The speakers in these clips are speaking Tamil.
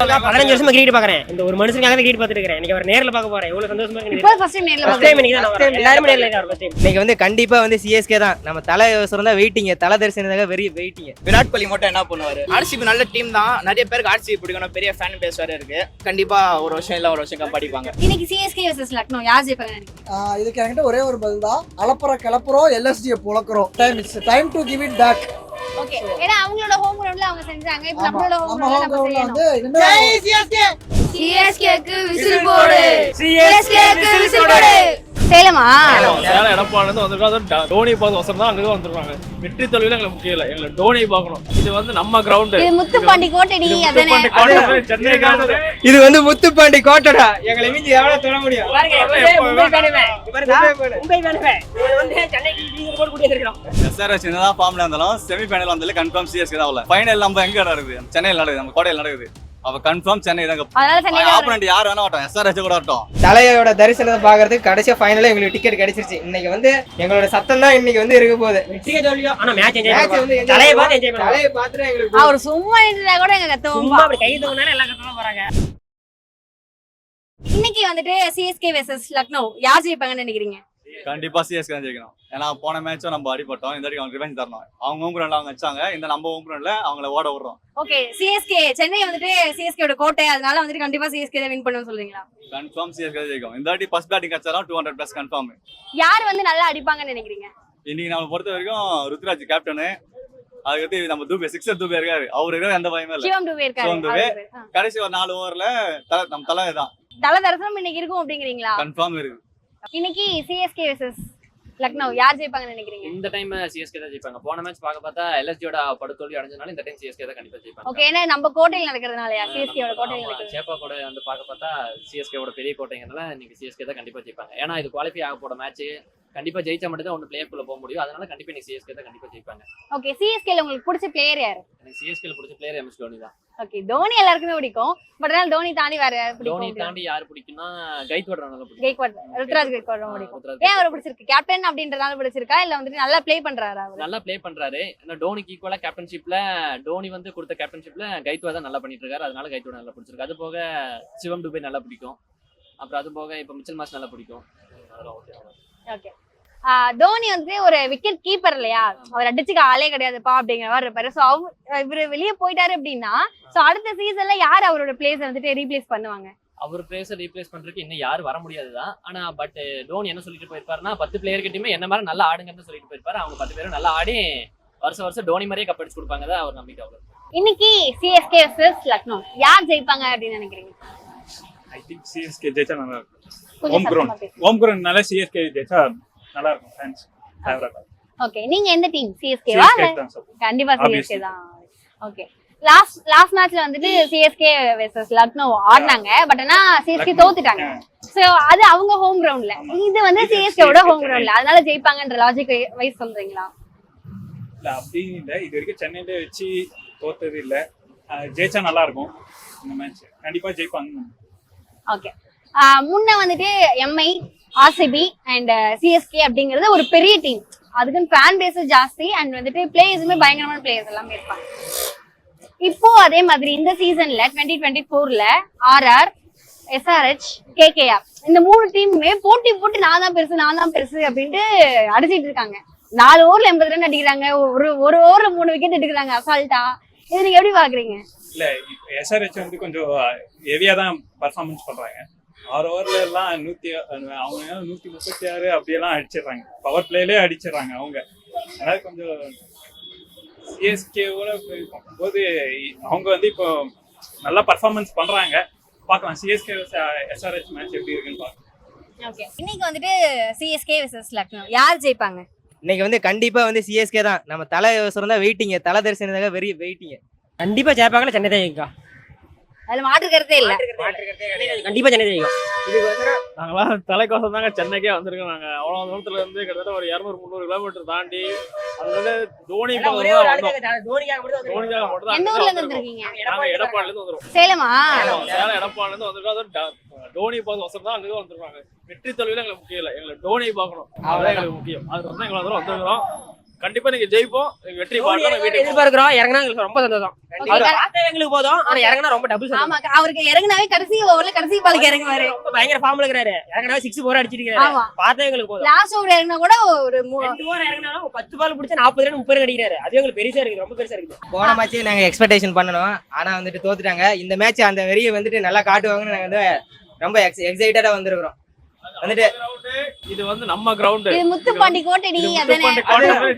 பதினஞ்சு வருஷமா கிரிக்கெட் பாக்குறேன். இந்த ஒரு மனுஷனுக்காக கிரிக்கெட் பார்த்துட்டு இருக்கேன். இன்னைக்கு அவர் நேர்ல பார்க்க போறேன். எவ்வளவு சந்தோஷமா இருக்கு. இப்போ ஃபர்ஸ்ட் டைம் நேர்ல ஃபர்ஸ்ட் டைம் இன்னைக்கு தான் நான் வரேன். எல்லாருமே நேர்ல டைம் இன்னைக்கு வந்து கண்டிப்பா வந்து சிஎஸ்கே தான். நம்ம தலை அவசரம் தான் வெயிட்டிங்க தலை தரிசனதாக வெரி வெயிட்டிங்க விராட் கோலி மட்டும் என்ன பண்ணுவாரு? ஆர்சிபி நல்ல டீம் தான். நிறைய பேருக்கு ஆர்சிபி பிடிக்கணும். பெரிய ஃபேன் பேஸ் வேற இருக்கு. கண்டிப்பா ஒரு வருஷம் இல்ல ஒரு வருஷம் கப் அடிப்பாங்க இன்னைக்கு சிஎஸ்கே வர்சஸ் லக்னோ. யார் ஜெயிப்பாங்க இதுக்கு என்கிட்ட ஒரே ஒரு பதில் தான். அலப்புற கிளப்புறோம் எல்எஸ்டியை புழக்கிறோம். Time it's time to give it back okay ஏன்னா அவங்களோட ஹோம் கிரவுண்ட்ல அவங்க செஞ்சாங்க. இப்போ நம்மளோட ஹோம் கிரவுண்ட்ல நம்ம செய்யணும். சிஎஸ்கேக்கு விசில் போடு. சிஎஸ்கேக்கு விசில் போடு. சேலமா? சேலம். எடப்பாடிலேருந்து டோனி பார்த்து வசரம் தான் அங்கே வந்துருக்காங்க. வெற்றி தொழில் எங்களுக்கு முக்கியம் இல்லை. எங்களுக்கு டோனி பார்க்கணும். இது வந்து நம்ம கிரவுண்டு இது முத்துப்பாண்டி கோட்டடி அதானே? சென்னை இது வந்து முத்துப்பாண்டி கோட்டடா. எங்களை மிஞ்சி தொட முடியும்? கூட்டி வந்திருக்கிறோம் எஸ்ஆர்எஸ் என்னதான் ஃபார்ம்ல இருந்தாலும் செமி ஃபைனல் வந்தாலே கன்ஃபார்ம் சிஎஸ்கே தான் ஃபைனல் நம்ம எங்க நடக்குது சென்னையில் நடக்குது நம்ம கோடையில் நடக்குது. அப்ப கன்ஃபார்ம் சென்னை ஆப்பனண்ட் யார் வேணா வரட்டும். எஸ்ஆர்எஸ் கூட வரட்டும். தலையோட தரிசனத்தை பாக்குறதுக்கு கடைசியா ஃபைனலா எங்களுக்கு டிக்கெட் கிடைச்சிருச்சு. இன்னைக்கு வந்து எங்களோட சத்தம் தான் இன்னைக்கு வந்து இருக்க போகுது. வெற்றியே தோல்வியோ ஆனா மேட்ச் என்ஜாய் மேட்ச் வந்து பண்ணுவோம் தலையை பார்த்து என்ஜாய் பண்ணுவோம் தலையை பார்த்துட்டு எங்களுக்கு அவர் சும்மா இருந்தா கூட எங்க கத்துவோம் சும்மா அப்படி கை தூங்கினாலும் எல்லாம் கத்தமா போறாங்க. இன்னைக்கு வந்துட்டு சிஎஸ்கே வெர்சஸ் லக்னோ. யார் ஜெயிப்பாங்கன்னு நினைக்கிறீங்க? கண்டிப்பா சிஎஸ்கே தான் ஜெயிக்கணும். ஏன்னா போன மேட்சும் நம்ம அடிபட்டோம். இந்த வாட்டி அவங்க ரிவெஞ்ச் தரணும். அவங்க ஹோம் கிரவுண்ட்ல அவங்க வச்சாங்க. இந்த நம்ம ஹோம் கிரவுண்ட்ல அவங்கள ஓட விடுறோம். ஓகே சிஎஸ்கே சென்னை வந்துட்டு சிஎஸ்கேயோட கோட்டை. அதனால வந்துட்டு கண்டிப்பா சிஎஸ்கே தான் வின் பண்ணுன்னு சொல்றீங்களா? கன்ஃபார்ம் சிஎஸ்கே தான் ஜெயிக்கும். இந்த வாட்டி ஃபர்ஸ்ட் பேட்டிங் கச்சாலும் டூ ஹண்ட்ரட் பிளஸ் கன்ஃபார்ம் யார் வந்து நல்லா அடிப்பாங்கன்னு நினைக்கிறீங்க? இன்னைக்கு நம்ம பொறுத்த வரைக்கும் ருத்ராஜ் கேப்டனு அதுக்கடுத்து நம்ம தூபே சிக்ஸர் தூபே இருக்காரு. அவரு இருக்காரு எந்த பயமே இல்லை. கடைசி ஒரு நாலு ஓவர்ல தலை நம்ம தலை தான் தல தரிசனம் இன்னைக்கு இருக்கும் அப்படிங்கிறீங்களா? கன்ஃபார்ம் இருக்கு. இன்னைக்கு சிஎஸ்கே வெர்சஸ் லக்னோ. யார் ஜெயிப்பாங்கன்னு நினைக்கிறீங்க? இந்த டைம் சிஎஸ்கே தான் ஜெயிப்பாங்க. போன மேட்ச் பார்க்க பார்த்தா எல்எஸ்டியோட படுதோல்வி அடைஞ்சனால இந்த டைம் சிஎஸ்கே தான் கண்டிப்பா ஜெயிப்பாங்க. ஓகே ஏன்னா நம்ம கோட்டையில் நடக்கிறதுனாலயா? சிஎஸ்கேயோட கோட்டையில் நடக்கிறது. சேப்பா கூட வந்து பார்க்க பார்த்தா சிஎஸ்கேவோட பெரிய கோட்டைங்கிறனால இன்னைக்கு சிஎஸ்கே தான் கண்டிப்பா ஜெயிப்பாங்க. ஏன்னா இது குவாலிஃபை ஆக போற மேட்ச் கண்டிப்பா ஜெயிச்சா மட்டும் தான் ஒன்று பிளேயர்க்குள்ள போக முடியும். அதனால கண்டிப்பா இன்னைக்கு சிஎஸ்கே தான் கண்டிப்பா ஜெயிப்பாங்க. ஓகே சிஎஸ்கேல உங்களுக்கு பிடிச்ச பிளேயர் யாரு? எனக்கு சிஎஸ்கேல பிடிச்ச பிளேயர் எம்எஸ் தோனி தான். ஓகே தோனி எல்லாருக்குமே பிடிக்கும். பட் அதனால தோனி தாண்டி வேற யார் தோனி பிடிக்கும் தாண்டி யார் பிடிக்கும்னா கைத்வாட் நல்லா பிடிக்கும். கெய்க்வாட் ருத்ராஜ் கெய்க்வாட் ரொம்ப பிடிக்கும். ஏன் அவரை பிடிச்சிருக்கு? கேப்டன் அப்படின்றதால பிடிச்சிருக்கா? இல்ல வந்துட்டு நல்லா ப்ளே பண்றாரா அவர்? நல்லா ப்ளே பண்றாரு. ஏன்னா டோனிக்கு ஈக்குவலா கேப்டன்ஷிப்ல டோனி வந்து கொடுத்த கேப்டன்ஷிப்ல கைத்வா தான் நல்லா பண்ணிட்டு இருக்காரு. அதனால கைத்வா நல்லா பிடிச்சிருக்கு. அது போக சிவம் டுபே நல்லா பிடிக்கும். அப்புறம் அது போக இப்போ மிச்சல் மாஸ் நல்லா பிடிக்கும். அதெல்லாம். ஓகே தோனி வந்துட்டு ஒரு விக்கெட் கீப்பர் இல்லையா? அவர் அடிச்சுக்க ஆளே கிடையாதுப்பா அப்படிங்கிற மாதிரி இருப்பாரு. ஸோ அவர் இவர் வெளியே போயிட்டாரு அப்படின்னா ஸோ அடுத்த சீசன்ல யார் அவரோட பிளேஸ் வந்துட்டு ரீப்ளேஸ் பண்ணுவாங்க? அவர் பிளேஸை ரீப்ளேஸ் பண்றதுக்கு இன்னும் யாரும் வர முடியாது தான் ஆனா பட் டோனி என்ன சொல்லிட்டு போயிருப்பாருன்னா பத்து பிளேயர் கிட்டயுமே என்ன மாதிரி நல்லா ஆடுங்கன்னு சொல்லிட்டு போயிருப்பாரு. அவங்க பத்து பேரும் நல்லா ஆடி வருஷம் வருஷம் டோனி மாதிரியே கப் அடிச்சு கொடுப்பாங்க தான் அவர் நம்பிக்கை அவ்வளவு இன்னைக்கு சிஎஸ்கே vs லக்னோ. யார் ஜெயிப்பாங்க அப்படின்னு நினைக்கிறீங்க? ஐ திங்க் சிஎஸ்கே ஜெயிச்சா நல்லா இருக்கும். Home ground. ஹோம் கிரவுண்ட்னால சிஎஸ்கே ஜெயிச்சா நல்லா இருக்கும் ஃபேன்ஸ் ஃபேவரட் ஓகே நீங்க எந்த டீம் சிஎஸ்கேவா. கண்டிப்பா. சிஎஸ்கே தான். ஓகே லாஸ்ட் லாஸ்ட் மேட்ச்ல வந்துட்டு சிஎஸ்கே வெர்சஸ் லக்னோ ஆடினாங்க. பட் ஆனா சிஎஸ்கே. தோத்துட்டாங்க. சோ அது அவங்க ஹோம் கிரவுண்ட்ல இது வந்து சிஎஸ்கேவோட ஹோம் கிரவுண்ட்ல அதனால ஜெயிப்பாங்கன்ற லாஜிக் வைஸ் சொல்றீங்களா? இல்ல அப்படி இல்ல. இது வரைக்கும் சென்னையில வச்சு தோத்தது இல்ல. ஜெயிச்சா நல்லா இருக்கும் இந்த மேட்ச் கண்டிப்பா ஜெயிப்பாங்க. ஓகே முன்ன வந்துட்டு MI RCB and CSK uh, அப்படிங்கிறது ஒரு பெரிய டீம் அதுக்குன்னு ஃபேன் பேஸ் ஜாஸ்தி அண்ட் வந்துட்டு பிளேயர்ஸுமே பயங்கரமான பிளேயர்ஸ் எல்லாமே இருப்பாங்க. இப்போ அதே மாதிரி இந்த சீசன்ல டுவெண்ட்டி டுவெண்ட்டி ஃபோர்ல ஆர்ஆர் எஸ்ஆர்ஹெச் கேகேஆர் இந்த மூணு டீமுமே போட்டி போட்டு நான் தான் பெருசு நான் தான் பெருசு அப்படின்ட்டு அடிச்சிட்டு இருக்காங்க. நாலு ஓவர்ல எண்பது ரன் அடிக்கிறாங்க ஒரு ஒரு ஓவர்ல மூணு விக்கெட் எடுக்கிறாங்க அசால்ட்டா இது நீங்க எப்படி பாக்குறீங்க? இல்ல எஸ்ஆர்ஹெச் வந்து கொஞ்சம் uh, ஹெவியா தான் பர்ஃபார்மன்ஸ் பண்றாங்க. ஆறு ஓவர்ல எல்லாம் நூத்தி அவங்க நூத்தி முப்பத்தி ஆறு அப்படியெல்லாம் அடிச்சிடுறாங்க. பவர் பிளேலே அடிச்சிடுறாங்க அவங்க. அதனால கொஞ்சம் சிஎஸ்கேவோட போது அவங்க வந்து இப்போ நல்லா பர்ஃபார்மன்ஸ் பண்றாங்க. பார்க்கலாம். சிஎஸ்கே எஸ்ஆர்ஹெச் மேட்ச் எப்படி இருக்குன்னு பார்க்கலாம். ஓகே இன்னைக்கு வந்துட்டு சிஎஸ்கே வெர்சஸ் லக்னோ. யார் ஜெயிப்பாங்க? இன்னைக்கு வந்து கண்டிப்பா வந்து சிஎஸ்கே தான். நம்ம தலை தான் வெயிட்டிங்க தலை தரிசனதாக வெரி வெயிட்டிங்க கண்டிப்பா ஜெயிப்பாங்களா சென்னை தான் அதுல மாற்று கருத்தே இல்ல. கண்டிப்பா சென்னை ஜெயிக்கும் நாங்களாம் தலைக்கோசம் தாங்க சென்னைக்கே வந்திருக்கோம் நாங்க. அவ்வளோ தூரத்துல இருந்து கிட்டத்தட்ட ஒரு இரநூறு முந்நூறு கிலோமீட்டர் தாண்டி வந்து தோனி தோனிக்காக மட்டும் தான் தோனிக்காக மட்டும் எந்த தான் ஊர்ல இருந்து வந்திருக்கோம். வந்திருக்கீங்க? எடப்பாடில இருந்து வந்துருவோம் சேலமா? சேலம் எடப்பாடில இருந்து வந்திருக்கோம். டோனி பார்த்து வசரம் தான் அங்கே வந்திருக்காங்க வெற்றி தொழில் எங்களுக்கு முக்கியம் இல்லை. எங்களுக்கு டோனி பார்க்கணும். அதுதான் எங்களுக்கு முக்கியம். அது வந்து எங்களை வந்து வந்திருக்கிறோம். கண்டிப்பா நீங்க ஜெயிப்போம். வெற்றி இறங்குனா வீட்டுக்கு எதிர்பார்க்கிறோம். இறங்கினா எங்களுக்கு ரொம்ப சந்தோஷம். எங்களுக்கு போதும். ஆனா இறங்கினா ரொம்ப டபுள் ஆமா. அவருக்கு இறங்குனாவே கடைசி ஓவர்ல கடைசி பாலுக்கு இறங்குவாரு. ரொம்ப பயங்கர ஃபார்ம்ல இருக்கிறாரு. இறங்கினா சிக்ஸ் போர் அடிச்சிருக்காரு பார்த்தா எங்களுக்கு போதும். லாஸ்ட் ஓவர் இறங்கினா கூட ஒரு ரெண்டு ஓவர் இறங்கினாலும் பத்து பால் பிடிச்சா நாற்பது ரன் முப்பது ரன் அடிக்கிறாரு. அது எங்களுக்கு பெருசா இருக்குது. ரொம்ப பெருசா இருக்குது. போன மேட்சே நாங்க எக்ஸ்பெக்டேஷன் பண்ணணும். ஆனா வந்துட்டு தோத்துட்டாங்க. இந்த மேட்ச் அந்த வெறியை வந்துட்டு நல்லா காட்டுவாங்கன்னு நாங்க வந்து ரொம்ப எக்ஸைட்டடா வந்திருக்கிறோம். வந்துட்டு இது வந்து நம்ம கிரவுண்ட் இது முத்துப்பாண்டி கோட்டடி அதானே?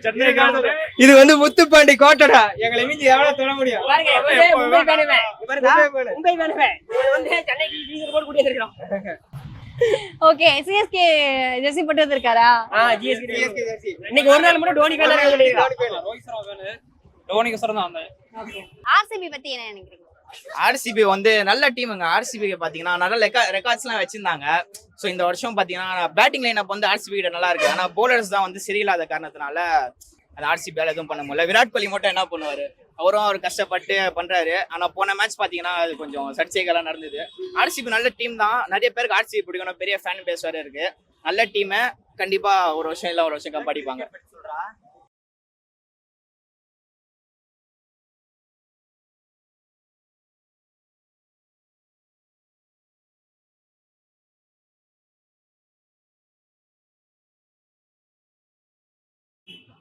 சென்னை ground. இது வந்து முத்துப்பாண்டி கோட்டடா. எங்களை மிஞ்சி எவ்வளவு தொட முடியும்? பாருங்க இவரு மும்பை ஃபேனுமே பாருங்க மும்பை ஃபேனுமே இவர் வந்து சென்னைக்கு டீசர் போட்டு கூட்டி வந்திருக்கிறோம் ஓகே சிஎஸ்கே ஜெர்சி போட்டு வந்திருக்காரா? ஆ ஜிஎஸ்கே இன்னைக்கு ஒரு நாள் மட்டும் டோனி ஃபேன் தான் சொல்லியிருக்கான் டோனிக்கு தான் வந்தேன் ஆர்சிபி பத்தி என்ன நினைக்கிறீங்க? ஆர்சிபி வந்து நல்ல டீமுங்க ஆர்சிபி பாத்தீங்கன்னா நல்ல ரெக்கா ரெக்கார்ட்ஸ்லாம் வச்சிருந்தாங்க. ஸோ இந்த வருஷம் பாத்தீங்கன்னா பேட்டிங் லைன் அப்போ வந்து ஆர்சிபி கிட்ட நல்லா இருக்கு. ஆனா போலர்ஸ் தான் வந்து சரியில்லாத காரணத்தினால அந்த ஆர்சிபியால எதுவும் பண்ண முடியல. விராட் கோலி மட்டும் என்ன பண்ணுவாரு? அவரும் அவர் கஷ்டப்பட்டு பண்றாரு. ஆனா போன மேட்ச் பாத்தீங்கன்னா அது கொஞ்சம் சர்ச்சைகளாக நடந்தது. ஆர்சிபி நல்ல டீம் தான். நிறைய பேருக்கு ஆர்சிபி பிடிக்கணும் பெரிய ஃபேன் பேஸ் வேற இருக்கு. நல்ல டீமை கண்டிப்பா ஒரு வருஷம் இல்ல ஒரு வருஷம் கப் அடிப்பாங்க.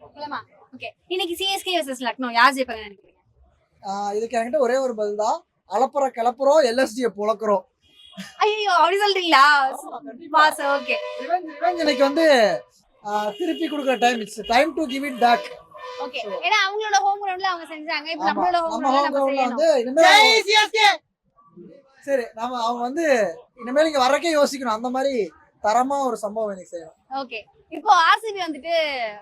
ஓகே இன்னைக்கு சிஎஸ்கே வர்சஸ் லக்னோ. யார் ஜெயிப்பாங்க நினைக்கிறீங்க? ஆஹ் இதுக்கு என்கிட்ட ஒரே ஒரு பதில் தான் அலப்புற கிளப்புறோம் எல்எஸ்டியை புழக்கிறோம். ஐயோ அப்படி சொல்றீங்களா? பாஸ் ஓகே இன்னைக்கு வந்து ஆஹ் திருப்பி கொடுக்குற time it's time to give it back okay ஏன்னா அவங்களோட ஹோம் கிரவுண்ட்ல அவங்க செஞ்சாங்க. இப்போ நம்மளோட ஹோம் நம்ம ஹோம் கிரவுண்ட்ல வந்து இனிமேல் சரி நாம அவங்க வந்து இனிமேல் இங்க வரக்கே யோசிக்கணும். அந்த மாதிரி தரமா ஒரு சம்பவம் எனக்கு செய்யணும். ஓகே இப்போ ஆர்சிபி வந்துட்டு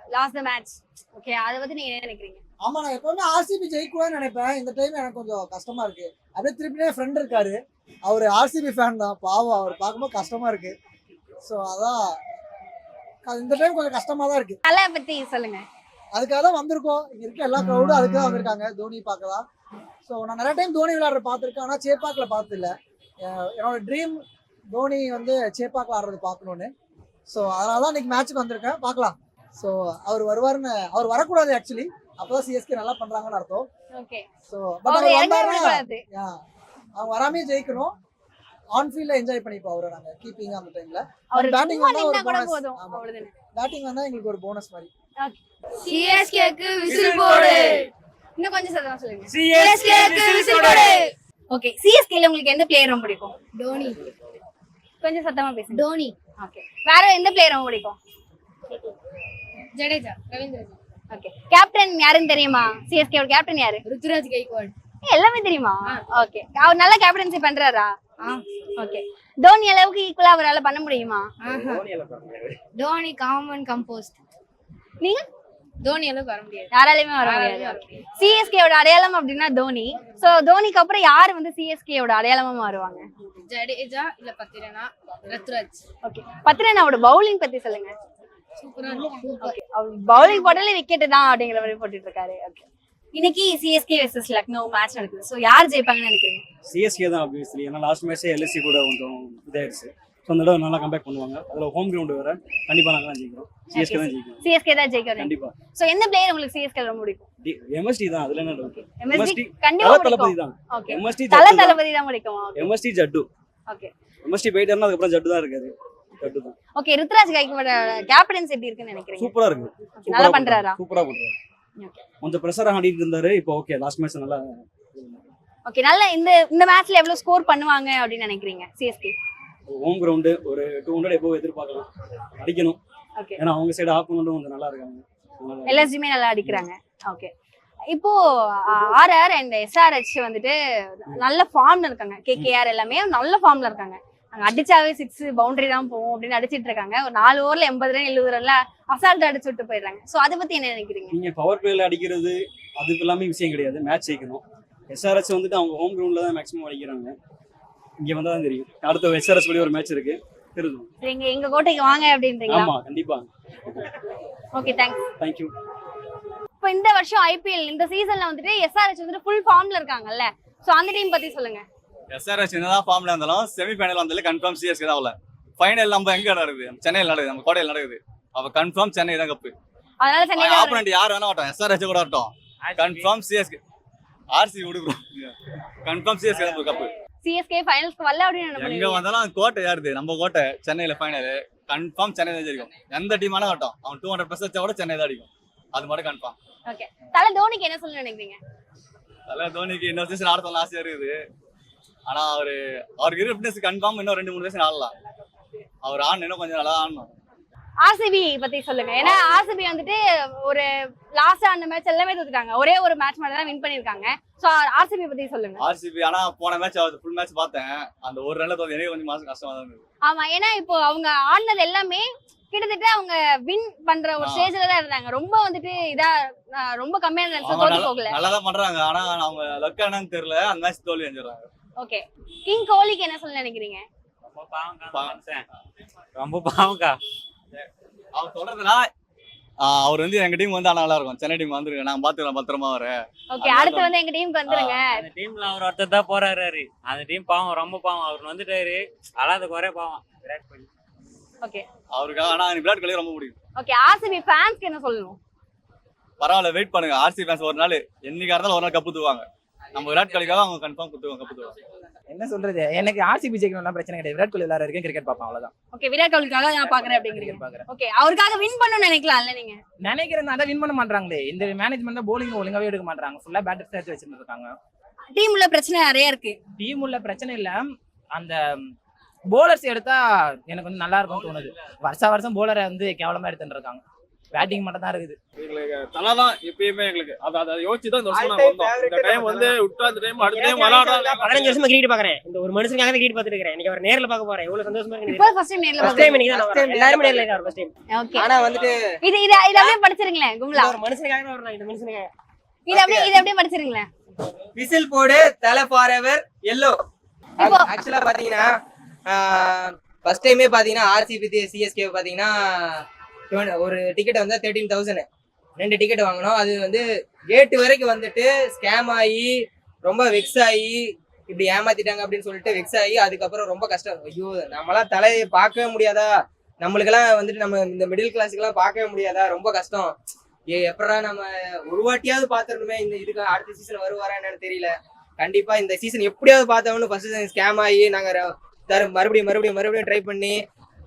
லாஸ்ட் த மேட்ச் ஓகே அதை பத்தி நீங்க என்ன நினைக்கிறீங்க? ஆமா நான் எப்பவுமே ஆர்சிபி ஜெயிக்குவேன்னு நினைப்பேன். இந்த டைம் எனக்கு கொஞ்சம் கஷ்டமா இருக்கு. அப்படியே திருப்பினே ஃப்ரெண்ட் இருக்காரு. அவர் ஆர்சிபி ஃபேன் தான். பாவம் அவர் பார்க்கும்போது கஷ்டமா இருக்கு. ஸோ அதான். அது இந்த டைம் கொஞ்சம் கஷ்டமா தான் இருக்கு. தலை பத்தி சொல்லுங்க. அதுக்காக தான் வந்திருக்கோம். இங்க இருக்க எல்லா க்ரௌடும் அதுக்கு தான் வந்திருக்காங்க. தோனி பார்க்கலாம். ஸோ நான் நிறைய டைம் தோனி விளையாடுற பார்த்துருக்கேன். ஆனால் சேப்பாக்கில் பார்த்ததில்ல. எ- என்னோட ட்ரீம் தோனி வந்து சேப்பாக்கில் ஆடுறது பார்க்கணுன்னு ஸோ அதனால தான் இன்னைக்கு மேட்ச்சுக்கு வந்திருக்கேன். பார்க்கலாம். ஸோ அவர் வருவாருன்னு அவர் வரக்கூடாது ஆக்சுவலி அப்போதான் சிஎஸ்கே நல்லா பண்றாங்கன்னு அர்த்தம். ஓகே ஸோ பட் அவர் வந்தாருன்னா அவங்க வராமே ஜெயிக்கணும். ஆன் ஃபீல்ட்ல என்ஜாய் பண்ணிப்போம் அவரை நாங்க கீப்பிங் அந்த டைம்ல அவர் சும்மா வந்தா ஒரு. அவ்வளவுதானே. பேட்டிங் வந்தா எங்களுக்கு ஒரு போனஸ் மாதிரி. சிஎஸ்கேக்கு விசில் போடு. இன்னும் கொஞ்சம் சத்தமா சொல்லுங்க. சிஎஸ்கேக்கு விசில் போடு. ஓகே சிஎஸ்கேல உங்களுக்கு எந்த பிளேயர் ரொம்ப பிடிக்கும்? டோனி கொஞ்சம் சத்தமா பேசுங்க. டோனி ஓகே வேற எந்த பிளேயர் ரொம்ப பிடிக்கும் ஜடேஜா ரவீந்திர ஓகே கேப்டன் யாருன்னு தெரியுமா? சிஎஸ்கே கேப்டன் யாரு? ருத்துராஜ் கைக்வாட் எல்லாமே தெரியுமா? ஓகே அவர் நல்ல கேப்டன்சி பண்றாரா? ஓகே தோனி அளவுக்கு ஈக்குவலா அவரால பண்ண முடியுமா? டோனி காமன் கம்போஸ்ட் நீங்க? தோனி அளவுக்கு வர முடியாது. யாராலையுமே வர முடியாது. சிஎஸ்கேவோட அடையாளம் அப்படின்னா தோனி. சோ தோனிக்கு அப்புறம் யார் வந்து சிஎஸ்கேவோட அடையாளமா மாறுவாங்க? ஜடேஜா இல்ல பத்திரனா? ரத்ராஜ். ஓகே பத்ரனாவோட பவுலிங் பத்தி சொல்லுங்க. சூப்பரா அவர் பவுலிங் போட்டாலே விக்கெட் தான் அப்படிங்கிற மாதிரி போட்டுட்டு இருக்காரு ஓகே இன்னைக்கு சிஎஸ்கே வெர்சஸ் லக்னோ மேட்ச் நடக்குது. சோ யார் ஜெயிப்பாங்கன்னு நினைக்கிறீங்க? சிஎஸ்கே தான் ஆப்வியஸ்லி ஏன்னா லாஸ்ட் மேட்ச்சே எல்எஸ்சி கூட கொஞ்சம் இதாயிடுச்சு ஸோ அந்த தடவை நல்லா கம்பேக் பண்ணுவாங்க. அதில் ஹோம் கிரவுண்டு வேற. கண்டிப்பாக நாங்கள் தான் ஜெயிக்கிறோம். சிஎஸ்கே தான் ஜெயிக்கிறோம். சிஎஸ்கே தான் ஜெயிக்கிறேன் கண்டிப்பாக சோ எந்த பிளேயர் உங்களுக்கு சிஎஸ்கே ரொம்ப பிடிக்கும்? எம்எஸ்டி தான். அதில் என்ன டவுட் எம்எஸ்டி கண்டிப்பா தளபதி தான். ஓகே எம்எஸ்டி தளபதி தான் பிடிக்குமா? எம்எஸ்டி ஜட்டு. ஓகே எம்எஸ்டி போயிட்டாருன்னா அதுக்கப்புறம் ஜட்டு தான் இருக்காரு. ஜட்டு தான். ஓகே ருத்ராஜ் கைக்கோட கேப்டன்ஸ் எப்படி இருக்குன்னு நினைக்கிறீங்க? சூப்பராக இருக்கு. நல்லா பண்றாரா? ஓகே கொஞ்சம் ப்ரெஷராக ஆடிட்டு இருந்தாரு இப்போ ஓகே லாஸ்ட் மேட்ச் நல்லா ஓகே நல்ல இந்த இந்த மேட்ச்ல எவ்வளவு ஸ்கோர் பண்ணுவாங்க அப்படின்னு நினைக்கிறீங்க சிஎஸ்கே ஹோம் கிரவுண்டு ஒரு டூ ஹண்ட்ரட் எப்போ எதிர்பார்க்கலாம். அடிக்கணும். ஏன்னா அவங்க சைடு ஆப்போனண்ட்டும் கொஞ்சம் நல்லா இருக்காங்க. எல்எஸ்ஜியுமே நல்லா அடிக்கிறாங்க. ஓகே இப்போ ஆர்ஆர் அண்ட் எஸ்ஆர்ஹெச் வந்துட்டு நல்ல ஃபார்ம்ல இருக்காங்க. கேகேஆர் எல்லாமே நல்ல ஃபார்ம்ல இருக்காங்க. நாங்க அடிச்சாவே சிக்ஸ் பவுண்டரி தான் போவோம் அப்படின்னு அடிச்சிட்டு இருக்காங்க. ஒரு நாலு ஓவர்ல எண்பது ரன் எழுபது ரன்ல அசால்ட் அடிச்சு விட்டு போயிடுறாங்க. சோ அதை பத்தி என்ன நினைக்கிறீங்க? நீங்க பவர் பிளேல அடிக்கிறது அதுக்கு எல்லாமே விஷயம் கிடையாது. மேட்ச் ஜெயிக்கணும். எஸ்ஆர்எஸ் வந்துட்டு அவங்க ஹோம் கிரவுண்ட்ல தான் மேக்ஸிமம் அடிக்கிறாங்க. இங்க வந்தா தான் தெரியும். அடுத்த எஸ்ஆர்எஸ் படி ஒரு மேட்ச் இருக்கு. தெரியும் நீங்க எங்க கோட்டைக்கு வாங்க அப்படின்றீங்களா? ஆமா கண்டிப்பா. ஓகே தேங்க்ஸ் தேங்க்யூ இப்போ இந்த வருஷம் ஐபிஎல் இந்த சீசன்ல வந்துட்டு எஸ்ஆர்ஹெச் வந்துட்டு ஃபுல் ஃபார்ம்ல இருக்காங்கல்ல. சோ அந்த டீம் பத்தி சொல்லுங்க. எஸ்ஆர்எஸ் என்னதான் ஃபார்ம்ல இருந்தாலும் செமி ஃபைனல் வந்தாலும் கன்ஃபார்ம் சிஎஸ்கே தான் அவ்வளோ ஃபைனல் நம்ம எங்க நடக்குது? சென்னையில் நடக்குது நம்ம கோட்டையில் நடக்குது. அப்போ கன்ஃபார்ம் சென்னை தான் கப்பு அதனால சென்னை ஆப்பனண்ட் யார் வேணா வரட்டும் எஸ்ஆர்ஹெச் கூட வரட்டும். கன்ஃபார்ம் சிஎஸ்கே ஆர்சி விடுக்குறோம் கன்ஃபார்ம் சிஎஸ்கே தான் கப்பு சிஎஸ்கே ஃபைனல்ஸ்க்கு வரல அப்படின்னு என்ன எங்க வந்தாலும் கோட்டை யாருது? நம்ம கோட்டை சென்னையில ஃபைனல் கன்ஃபார்ம் சென்னை தான் ஜெயிக்கும். எந்த டீம் ஆனா வரட்டும். அவன் டூ ஹண்ட்ரட் பர்சன்ட் கூட சென்னை தான் அடிக்கும். அது மட்டும் கன்ஃபார்ம் ஓகே தலை தோனிக்கு என்ன சொல்ல நினைக்கிறீங்க? அதெல்லாம் தோனிக்கு இன்னொரு சீசன் ஆடத்தலாம் ஆசையா இருக்குது. ஆனா அவரு அவருக்கு இருக்கிற ஃபிட்னஸ் கன்ஃபார்ம் இன்னும் ரெண்டு மூணு சீசன் ஆடலாம் அவர் ஆடணும் இன்னும் கொஞ்சம் நல்லா ஆடணும். ஆர்சிபி பத்தி சொல்லுங்க. ஏன்னா ஆர்சிபி வந்துட்டு ஒரு லாஸ்ட் ஆன மேட்ச் எல்லாமே தோத்துட்டாங்க. ஒரே ஒரு மேட்ச் மட்டும் தான் வின் பண்ணிருக்காங்க சோ ஆர்சிபி பத்தி சொல்லுங்க. ஆர்சிபி ஆனா போன மேட்ச் ஃபுல் மேட்ச் பார்த்தேன். அந்த ஒரு ரன்ல தோத்து எனக்கு கொஞ்சம் மாசம் கஷ்டமா தான் இருந்தது. ஆமா ஏன்னா இப்போ அவங்க ஆடினது எல்லாமே கிட்டத்தட்ட அவங்க வின் பண்ற ஒரு. ஸ்டேஜ்ல தான் இருந்தாங்க. ரொம்ப வந்துட்டு இதா ரொம்ப கம்மியான ரன்ஸ் தோத்து போகல நல்லா தான் பண்றாங்க. ஆனா அவங்க லக் என்னன்னு தெரியல. அந்த மேட்ச் தோல்வி அஞ்சிடறாங்க ஓகே கிங் கோலிக்கு என்ன சொல்ல நினைக்கிறீங்க? ரொம்ப பாவங்கா அவர் சொல்றதுனா ஆஹ் அவர் வந்து எங்க டீம் வந்து ஆனா நல்லா இருக்கும். சென்னை டீம் வந்துருங்க நான் பாத்துக்கலாம் பத்திரமா வர ஓகே அடுத்து வந்து எங்க டீமுக்கு வந்துருங்க. அந்த டீம்ல அவர் ஒருத்தர் தான் போறாரு அந்த டீம் பாவம் ரொம்ப பாவம். அவர் வந்துட்டாரு. அழாத குறை பாவம். விராட் கோலி ஓகே அவருக்காக ஆனா விராட் கோலி ரொம்ப பிடிக்கும். ஓகே ஆர்சிபி ஃபேன்ஸ்க்கு என்ன சொல்லணும்? பரவாயில்ல வெயிட் பண்ணுங்க. ஆர்சி ஃபேன்ஸ் ஒரு நாள் என்னைக்கா இருந்தாலும் ஒரு நாள் கப்பு தூவாங்க நம்ம விராட் கோலிக்காக அவங்க கன்ஃபார்ம் குத்துவாங்க கப்பு தூவாங்க என்ன சொல்றது? எனக்கு ஆர்சிபி ஜெயிக்கணும்லாம் பிரச்சனை கிடையாது. விராட் கோலி விளையாட கிரிக்கெட் பார்ப்பேன் அவ்வளவுதான். ஓகே விராட் கோலிக்காக நான் பாக்குறேன் அப்படிங்கிறீங்க. கிரிக்கெட் பாக்குறேன் ஓகே அவருக்காக வின் பண்ணணும்னு நினைக்கலாம்ல நீங்க? நினைக்கிறேன் அதான் வின் பண்ண மாட்டாங்களே இந்த மேனேஜ்மெண்ட் போலிங் ஒழுங்காவே எடுக்க மாட்டாங்க ஃபுல்லா பேட்டர்ஸ் எடுத்து வச்சிட்டு இருக்காங்க டீம்ல பிரச்சனை நிறைய இருக்கு. டீம் உள்ள பிரச்சனை இல்ல. அந்த போலர்ஸ் எடுத்தா எனக்கு வந்து நல்லா இருக்கும்னு தோணுது. வருஷா வருஷம் போலரை வந்து கேவலமா எடுத்துட்டு இருக்காங்க. பேட்டிங் மட்டும் தான் இருக்குது. எங்களுக்கு தலை தான் எப்பயுமே எங்களுக்கு. அதை அதை யோசிச்சு தான் இந்த வருஷம் நாங்க வந்தோம். இந்த டைம் வந்து விட்டா இந்த டைம் அடுத்த டைம் விளையாடலாம் பதினஞ்சு வருஷமா கிரிக்கெட் பாக்குறேன். இந்த ஒரு மனுஷனுக்காக கிரிக்கெட் பார்த்துட்டு இருக்கேன் இன்னைக்கு அவர் நேர்ல பார்க்க போறேன். எவ்வளவு சந்தோஷமா இருக்கு இப்போ ஃபர்ஸ்ட் டைம் நேர்ல ஃபர்ஸ்ட் டைம் இன்னைக்கு தான். எல்லாருமே நேர்ல இருக்காரு ஃபர்ஸ்ட் டைம் ஓகே ஆனா வந்துட்டு இது இது இது அப்படியே படிச்சிருங்களேன் கும்லா. ஒரு மனுஷனுக்காக தான் வரணும் இந்த மனுஷனுக்காக. இது அப்படியே இது அப்படியே படிச்சிருங்களேன். விசில் போடு தலை ஃபார் எவர் எல்லோ இப்போ- ஆக்சுவலா பாத்தீங்கன்னா ஃபர்ஸ்ட் டைமே பார்த்தீங்கன்னா ஆர்சிபி சிஎஸ்கே பார்த்தீங்கன்னா ஒரு டிக்கெட் வந்து தேர்ட்டீன் தௌசண்ட் ரெண்டு டிக்கெட் வாங்கினோம். அது வந்து கேட்டு வரைக்கும் வந்துட்டு ஸ்கேம் ஆகி ரொம்ப வெக்ஸ் ஆகி இப்படி ஏமாத்திட்டாங்க அப்படின்னு சொல்லிட்டு வெக்ஸ் ஆகி அதுக்கப்புறம் ரொம்ப கஷ்டம். ஐயோ நம்மளாம் தலையை பார்க்கவே முடியாதா? நம்மளுக்கெல்லாம் வந்துட்டு நம்ம இந்த மிடில் கிளாஸுக்கெல்லாம் பார்க்கவே முடியாதா? ரொம்ப கஷ்டம். ஏ எப்படா நம்ம ஒரு வாட்டியாவது பார்த்துருணுமே இந்த இதுக்கு அடுத்த சீசன் வருவாரா என்னன்னு தெரியல. கண்டிப்பா இந்த சீசன் எப்படியாவது பார்த்தோம்னு ஃபர்ஸ்ட் ஸ்கேம் ஆகி நாங்கள் மறுபடியும் மறுபடியும் மறுபடியும் ட்ரை பண்ணி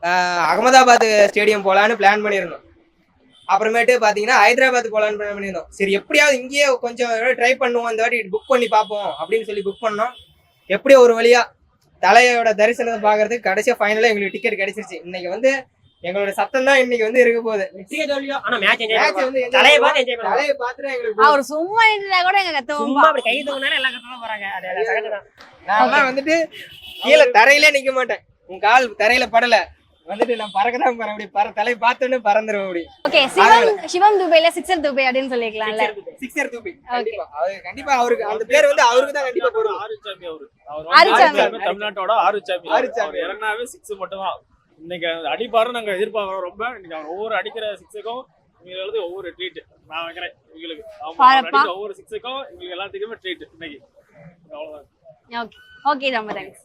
ஆஹ், அகமதாபாத் ஸ்டேடியம் போலான்னு பிளான் பண்ணியிருந்தோம். அப்புறமேட்டு பாத்தீங்கன்னா ஹைதராபாத் போலான்னு பிளான் பண்ணியிருந்தோம். சரி எப்படியாவது இங்கேயே கொஞ்சம் ட்ரை பண்ணுவோம் இந்த வாட்டி புக் பண்ணி பார்ப்போம் அப்படின்னு சொல்லி புக் பண்ணோம். எப்படியோ ஒரு வழியா தலையோட தரிசனத்தை பாக்குறதுக்கு கடைசியா ஃபைனலா எங்களுக்கு டிக்கெட் கிடைச்சிருச்சு. இன்னைக்கு வந்து எங்களோட சத்தம் தான் இன்னைக்கு வந்து இருக்க போகுது. அவர் சும்மா இருந்தா கூட எங்க கத்துவோம் கை எல்லாம் போறாங்க. நான் வந்துட்டு கீழே தரையிலே நிக்க மாட்டேன். உன் கால் தரையில படல. வந்துட்டு நான் பறக்க தான் போறேன். அப்படி பற தலை பார்த்தோன்னே பறந்துருவேன் அப்படி ஓகே சிவம் சிவம் துபைல சிக்ஸர் துபை அப்படின்னு சொல்லிக்கலாம்ல சிக்ஸர் தூப்பி கண்டிப்பா. அவரு கண்டிப்பா அவருக்கு அந்த பேர் வந்து அவருக்கு தான் கண்டிப்பா போடுவோம். ஆறுச்சாமி அவரு. ஆறுச்சாமி, தமிழ்நாட்டோட ஆறுச்சாமி. அவர். இறங்கினாவே சிக்ஸ் மட்டும் தான் இன்னைக்கு அடிப்பாரு நாங்க எதிர்பார்க்கிறோம் ரொம்ப. இன்னைக்கு அவர் ஒவ்வொரு அடிக்கிற சிக்ஸுக்கும் இவங்களுக்கு ஒவ்வொரு ட்ரீட் நான் வைக்கிறேன் இவங்களுக்கு. ஒவ்வொரு சிக்ஸுக்கும் இவங்களுக்கு எல்லாத்துக்குமே ட்ரீட் இன்னைக்கு. அவ்வளவுதான். ஓகே ஓகே ரொம்ப தேங்க்ஸ்